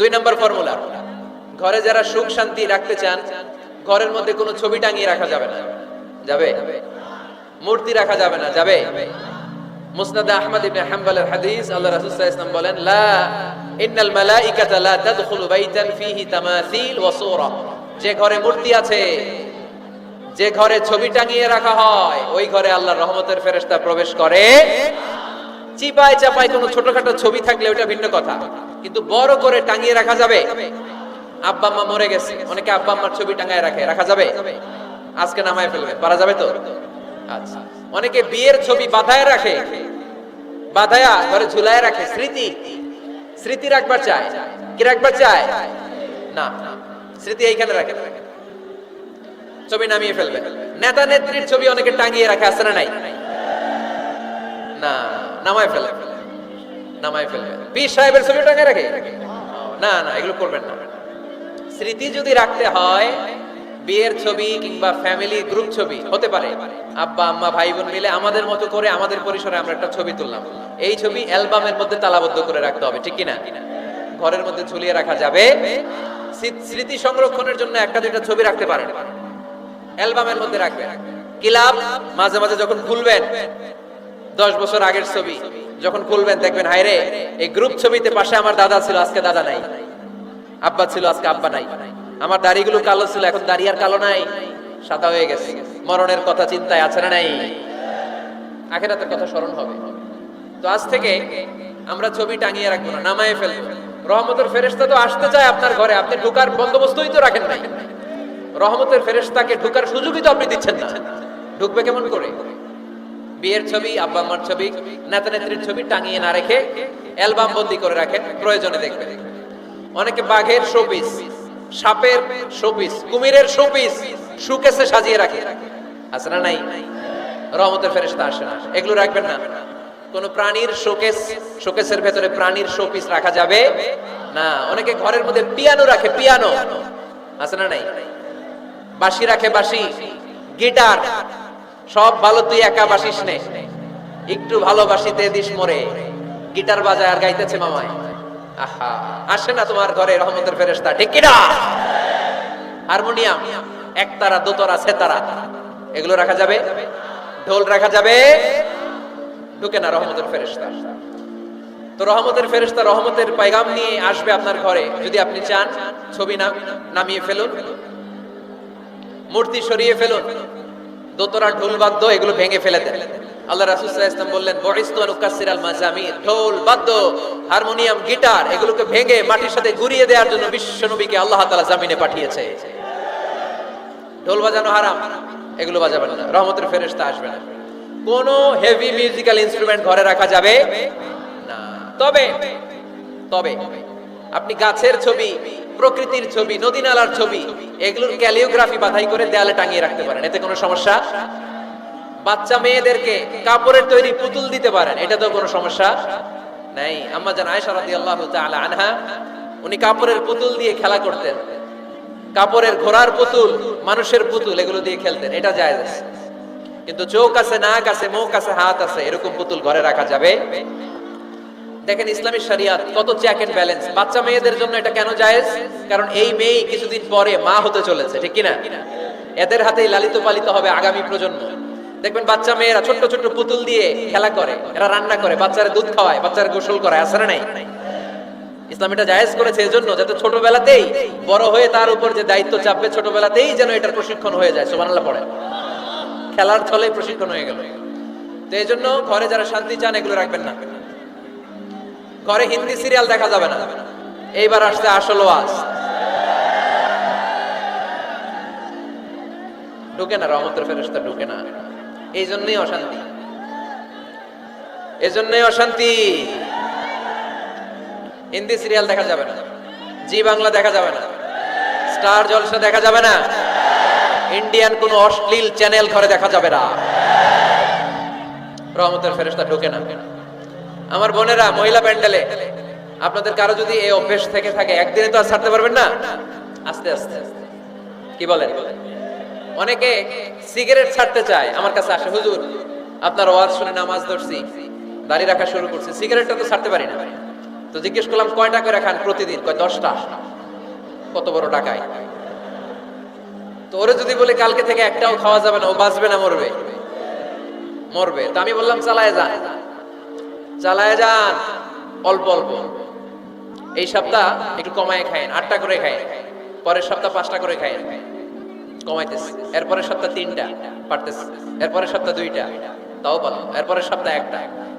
দুই নম্বর ফর্মুলা। ঘরে যারা সুখ শান্তি রাখতে চান, ঘরের মধ্যে কোনো ছবি টাঙিয়ে রাখা যাবে না। যাবে? মূর্তি রাখা যাবে না, যাবে? মুসনাদ আহমদ ইবনে হাম্বলের হাদিস, আল্লাহ রাসূল সাল্লাল্লাহু বলেন, লা ইন্নাল লা তাদখুলু বাইতান তামাসিল ওয়া সূরা। যে ঘরে মূর্তি আছে, যে ঘরে ছবি টাঙিয়ে রাখা হয়, ওই ঘরে আল্লাহর রহমতের ফেরেশতা প্রবেশ করে। চিপায় চাপায় কোনো ছোটখাটো ছবি থাকলে ওটা ভিন্ন কথা। কিন্তু বড় করে টাঙিয়ে রাখা যাবে। আব্বা আম্মা মরে গেছে। অনেকে আব্বা আম্মার ছবি টাঙায় রাখে। রাখা যাবে? আজকে নামায় ফেলবে। পারা যাবে তো? আচ্ছা। অনেকে বিয়ের ছবি বাধায় রাখে। বাধায়া ঘরে ঝুলায় রাখে। স্মৃতি। স্মৃতি রাখবার চায়। কি রাখবার চায়? না। স্মৃতি এইখানে রাখে। ছবি নামিয়ে ফেলবে। নেতা নেত্রীর ছবি অনেকে টাঙিয়ে রাখে। আসে না নাই? না। নামায় ফেলে নামায় ফেলবে। পীর সাহেবের ছবি টাঙিয়ে রাখে? না না, এগুলো করবেন না। স্মৃতি যদি রাখতে হয়, বিয়ের ছবি কিংবা ফ্যামিলি গ্রুপ ছবি, হতে পারে। আব্বা, আম্মা ভাই বোন মিলে আমাদের মতো করে আমাদের পরিসরে আমরা একটা ছবি তুললাম। এই ছবি অ্যালবামের মধ্যে তালাবদ্ধ করে রাখতে হবে, ঠিক কিনা? ঘরের মধ্যে ঝুলিয়ে রাখা যাবে। স্মৃতি সংরক্ষণের জন্য একটা দুইটা ছবি রাখতে পারেন। অ্যালবামের মধ্যে রাখবেন। কিলাব, মাঝে মাঝে যখন খুলবেন, দশ বছর আগের ছবি। যখন খুলবেন, দেখবেন হায়রে এই গ্রুপ ছবিতে পাশে আমার দাদা ছিল, আজকে দাদা নাই। আব্বা ছিল, আজকে আব্বা নাই। আমার দাড়িগুলো কালো ছিল, এখন দাড়ি আর কালো নাই। সাদা হয়ে গেছে। মরণের কথা চিন্তায় আছে না নাই? আখেরাতের কথা স্মরণ হবে। তো আজ থেকে আমরা ছবি টাঙিয়ে রাখব না, নামায় ফেলব। রহমতের ফেরেশতা তো আসতে চায় আপনার ঘরে, আপনি ঢুকার বন্দোবস্তই তো রাখেন নাই। রহমতের ফেরেশতাকে ঢুকার সুযোগই তো আপনি দিচ্ছেন না। ঢুকবে কেমন করে? বিয়ের ছবি, আব্বা আম্মার ছবি নেতা নেত্রীর ছবি টাঙিয়ে না রেখে অ্যালবাম বন্দি করে রাখেন, প্রয়োজনে দেখবেন। অনেকে বাঘের শোপিস, সাপের শোপিস, কুমিরের শোপিস সুকেসে সাজিয়ে রাখে। আছে না নাই? রহমতের ফেরেশতা আসে না। এগুলো রাখবেন না। কোন প্রাণীর শোকেস, শোকেসের ভেতরে প্রাণীর শোপিস রাখা যাবে না। অনেকে ঘরের মধ্যে পিয়ানো রাখে, পিয়ানো। আছে না নাই? বাঁশি রাখে বাঁশি, গিটার সব ভালো, তুই একা বাসিস নে। একটু ভালোবাসিতে দিস মরে। গিটার বাজায় আর গাইতেছে মামায় আহা, আসে না তোমার ঘরে রহমতের ফেরেশতা, ঠিক কিনা? হারমোনিয়াম, একতারা, দোতারা সেতারা এগুলো রাখা যাবে? ঢোল রাখা যাবে? ঢুকে না রহমতের ফেরেশতা। তো রহমতের ফেরেশতা রহমতের পায়গাম নিয়ে আসবে আপনার ঘরে। যদি আপনি চান, ছবি নামিয়ে ফেলুন। মূর্তি সরিয়ে ফেলুন। দোতরা ঢোল বাদ্য এগুলো ভেঙে ফেলে দেন। আল্লাহ বললেন ঢোল, বাদ্য, হারমোনিয়াম, গিটার এগুলোকে ভেঙে মাটির সাথে ঘুরিয়ে দেওয়ার জন্য আল্লাহ তাআলা জামিনে পাঠিয়েছে। ঢোল বাজানো হারাম, এগুলো বাজাবেন না। রহমতের ফেরেশতা আসবে না। কোন হেভি মিউজিক্যাল ইনস্ট্রুমেন্ট ঘরে রাখা যাবে না। তবে তবে, আপনি গাছের ছবি প্রকৃতির ছবি নদী নালার ছবি, এগুলোর ক্যালিওগ্রাফি বাধাই করে দেয়ালে টাঙিয়ে রাখতে পারেন। এতে কোনো সমস্যা? বাচ্চা মেয়েদেরকে কাপড়ের তৈরি পুতুল দিতে পারেন, এটা তো কোনো সমস্যা নাই। আম্মা জান আয়েশা রাদিয়াল্লাহু তাআলা আনহা, উনি কাপড়ের পুতুল দিয়ে খেলা করতেন। কাপড়ের ঘোড়ার পুতুল, মানুষের পুতুল, এগুলো দিয়ে খেলতেন, এটা যায় কিন্তু চোখ আছে, নাক আছে, মুখ আছে, হাত আছে, এরকম পুতুল ঘরে রাখা যাবে দেখেন ইসলামী শরিয়াত কত চেক এন্ড ব্যালেন্স বাচ্চা মেয়েদের জন্য এটা কেন জায়েজ? কারণ এই মেয়ে কিছুদিন পরে মা হতে চলেছে, ঠিক কিনা? এদের হাতেই লালিত পালিত হবে আগামী প্রজন্ম। দেখবেন বাচ্চা মেয়েরা ছোট্ট ছোট্ট পুতুল দিয়ে খেলা করে, এরা রান্না করে, বাচ্চারা দুধ খাওয়ায়, বাচ্চারা গোসল করে আসে না নাই? ইসলাম এটা জায়েজ করেছে এজন্য যাতে ছোটবেলাতেই বড় হয়ে তার উপর যে দায়িত্ব চাপবে, ছোটবেলাতেই যেন এটার প্রশিক্ষণ হয়ে যায়, সুবহানাল্লাহ পড়ে। খেলার ছলে প্রশিক্ষণ হয়ে গেল। তো এই জন্য ঘরে যারা শান্তি চান, এগুলো রাখবেন না। ঘরে হিন্দি সিরিয়াল দেখা যাবে না। এইবার আসছে আসল ওয়াজ। ঢুকে না, রহমতের ফেরেশতা ঢুকে না। এই জন্যই অশান্তি। এই জন্যই অশান্তি। হিন্দি সিরিয়াল দেখা যাবে না। জি বাংলা দেখা যাবে না। স্টার জলসা দেখা যাবে না। ইন্ডিয়ান কোন অশ্লীল চ্যানেল ঘরে দেখা যাবে না। রহমতের ফেরেশতা ঢুকে না। আমার বোনেরা, মহিলা প্যান্ডেলে, আপনাদের কারও যদি এই অভ্যেস থেকে থাকে, একদিনে তো আর ছাড়তে পারবেন না? আস্তে আস্তে। কি বলেন? অনেকে সিগারেট ছাড়তে চায়, আমার কাছে আসে, হুজুর, আপনার ওয়াজ শুনে নামাজ ধরছি, দাড়ি রাখা শুরু করছি, সিগারেটটা তো ছাড়তে পারি না। তো জিজ্ঞেস করলাম, কয়টা করে খান প্রতিদিন? কয়, দশটা। কত বড় টাকায়? তো ওরে যদি বলে, কালকে থেকে একটাও খাওয়া যাবে না, ও বাঁচবে না, মরবে। মরবে। তো আমি বললাম, চালায় যান। চালায় যান। অল্প অল্প। এই সপ্তাহ একটু কমায় খায়েন, আটটা করে খায়েন পরের সপ্তাহ পাঁচটা করে খায়েন কমাইতেছে। এরপরের সপ্তাহ তিনটা পারতেছে। এরপরের সপ্তাহ দুইটা। তাও ভালো। এরপরের সপ্তাহ একটা।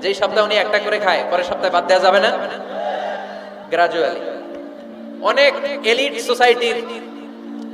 যেই সপ্তাহ উনি একটা করে খায়, পরের সপ্তাহে বাদ দেওয়া যাবে না? গ্রাজুয়ালি অনেক এলিট সোসাইটির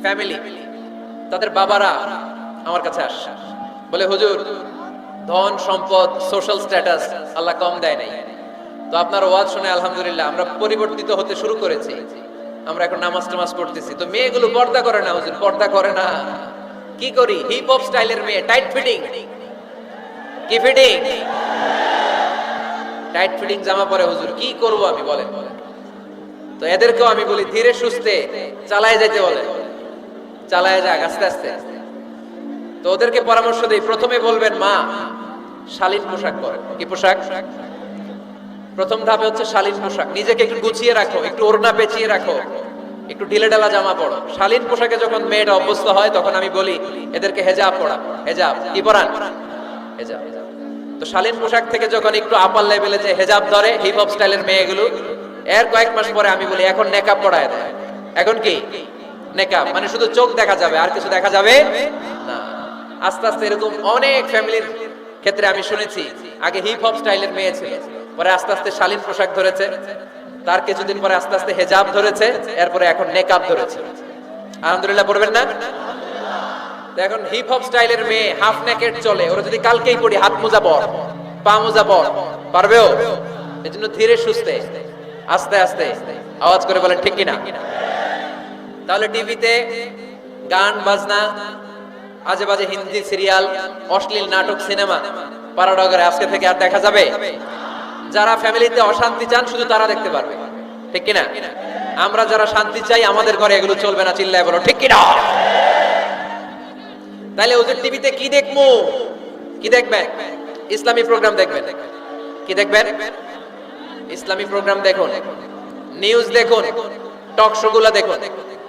ফ্যামিলি তাদের বাবারা আমার কাছে আসে বলে, হুজুর ধন, সম্পদ সোশ্যাল স্ট্যাটাস আল্লাহ কম দেয় নাই। তো আপনার ওয়াজ শুনে আলহামদুলিল্লাহ আমরা পরিবর্তিত হতে শুরু করেছি। আমরা এখন নামাজ টামাজ পড়তেছি। তো মেয়েগুলো পর্দা করে না, হুজুর, পর্দা করে না। কি করি? হিপ হপ স্টাইলের মেয়ে টাইট ফিটিং কি ফিটিং টাইট ফিটিং জামা পরে, হুজুর, কি করব আমি, বলেন। তো এদেরকেও আমি বলি, ধীরে সুস্থে চালায় যেতে বলে চালায় যাক আস্তে আস্তে আস্তে। তো ওদেরকে পরামর্শ দেই। প্রথমে বলবেন মা, শালীন পোশাক পরেন। কি পোশাক? প্রথম ধাপে হচ্ছে শালীন পোশাক। নিজেকে একটু গুছিয়ে রাখো, একটু ওড়না পেঁচিয়ে রাখো, একটু ঢিলে ঢালা জামা পড়ো শালীন পোশাকে যখন মেয়েটা অভ্যস্ত হয়, তখন আমি বলি, এদেরকে হেজাব পড়া হেজাব, কি পরান? হেজাব। তো শালীন পোশাক থেকে যখন একটু আপার লেভেলে যে হেজাব ধরে হিপ হপ স্টাইলের মেয়েগুলো, এর কয়েক মাস পরে আমি বলি, এখন নেকাব পড়ায় এখন কি? নেকাব। মানে শুধু চোখ দেখা যাবে, আর কিছু দেখা যাবে না। আস্তে আস্তে এরকম অনেক ফ্যামিলির ক্ষেত্রে আমি শুনেছি। আগে হিপ হপ স্টাইলের মেয়ে ছিল, পরে আস্তে আস্তে শালীন পোশাক ধরেছে, তার কিছুদিন পরে আস্তে আস্তে হেজাব ধরেছে, এরপরে এখন নেকাব ধরেছে। আলহামদুলিল্লাহ, পড়বেন না? এখন হিপ হপ স্টাইলের মেয়ে হাফ নেকেট চলে। ওরা যদি কালকেই পড়ি, হাত মোজা পর, পা মোজা পর, পারবেও? এই জন্য ধীরে সুস্থে, আস্তে আস্তে আওয়াজ করে বলেন, ঠিক কিনা? তাহলে টিভিতে গান, বাজনা আজে বাজে হিন্দি সিরিয়াল, অশ্লীল নাটক, সিনেমা। পারাডগরে আজকে থেকে আর দেখা যাবে? যারা ফ্যামিলিতে অশান্তি চান, শুধু তারা দেখতে পারবে। ঠিক কিনা? আমরা যারা শান্তি চাই, আমাদের ঘরে এগুলো চলবে না, চিল্লায় বলো, ঠিক কিনা? তাহলে ওদের টিভিতে কি দেখব? কি দেখবেন? ইসলামী প্রোগ্রাম দেখবেন। কি দেখবেন? ইসলামী প্রোগ্রাম দেখুন। নিউজ দেখুন। টক শো গুলো দেখুন।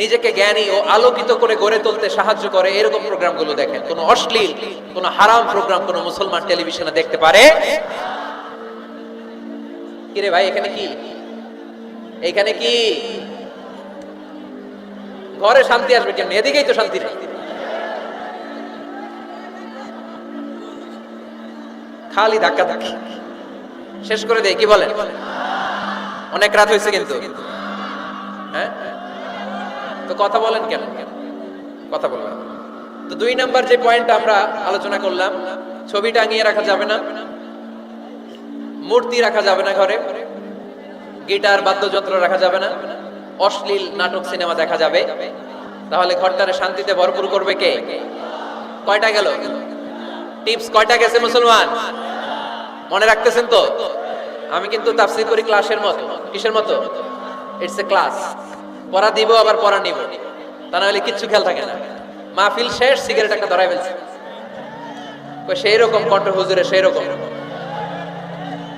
নিজেকে জ্ঞানী ও আলোকিত করে গড়ে তুলতে সাহায্য করে এরকম প্রোগ্রামগুলো দেখেন। কোন অশ্লীল, কোন হারাম প্রোগ্রাম কোন মুসলমান টেলিভিশনে দেখতে পারে? কিরে ভাই, এখানে কি? এখানে কি? ঘরে শান্তি আসবে কেমন? এদিকেই তো শান্তি খালি ধাক্কা ধাক্কি। শেষ করে দেয় কি বলেন? অনেক রাত হয়েছে কিন্তু। হ্যাঁ? তো কথা বলেন কেন? কথা বলবেন। তো দুই নাম্বার যে পয়েন্ট আমরা আলোচনা করলাম, ছবি টাঙিয়ে রাখা যাবে না, মূর্তি রাখা যাবে না ঘরে, গিটার বাদ্যযন্ত্র রাখা যাবে না, অশ্লীল নাটক সিনেমা দেখা যাবে। তাহলে ঘরটারে শান্তিতে ভরপুর করবে কে? কয়টা গেল? টিপস কয়টা গেছে মুসলমান? মনে রাখতেছেন তো? আমি কিন্তু তাফসীর করি ক্লাসের মতো। কিসের মতো? ইটস এ ক্লাস পড়া দিব, আবার পড়া নিব। তা না হলে কিচ্ছু খেয়াল থাকে না। মাহফিল শেষ, সিগারেট একটা ধরাই ফেলছে। সেই রকম কণ্ঠ হুজুরের সেই রকম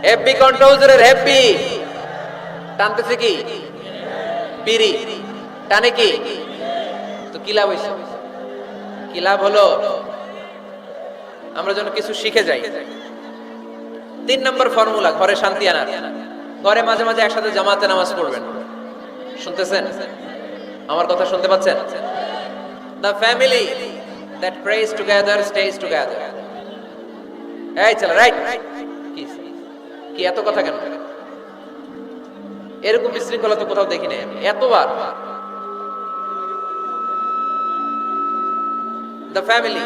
হ্যাপি কণ্ঠ হুজুরের হ্যাপি টানতেছে কি? পিরি টানে কি? তো কি লাভ হইছে? কি লাভ হলো? আমরা যেন কিছু শিখে যাই। তিন নম্বর ফর্মুলা, ঘরে শান্তি আনার। ঘরে মাঝে মাঝে একসাথে জামাতে নামাজ পড়বেন। শুনতেছেন? আমার কথা শুনতে পাচ্ছেন? The family that press together stage together এই চলো রাইট কি? কি এত কথা কেন? এরকম বিশৃঙ্খলা তো কোথাও দেখি নাই এতবার। The family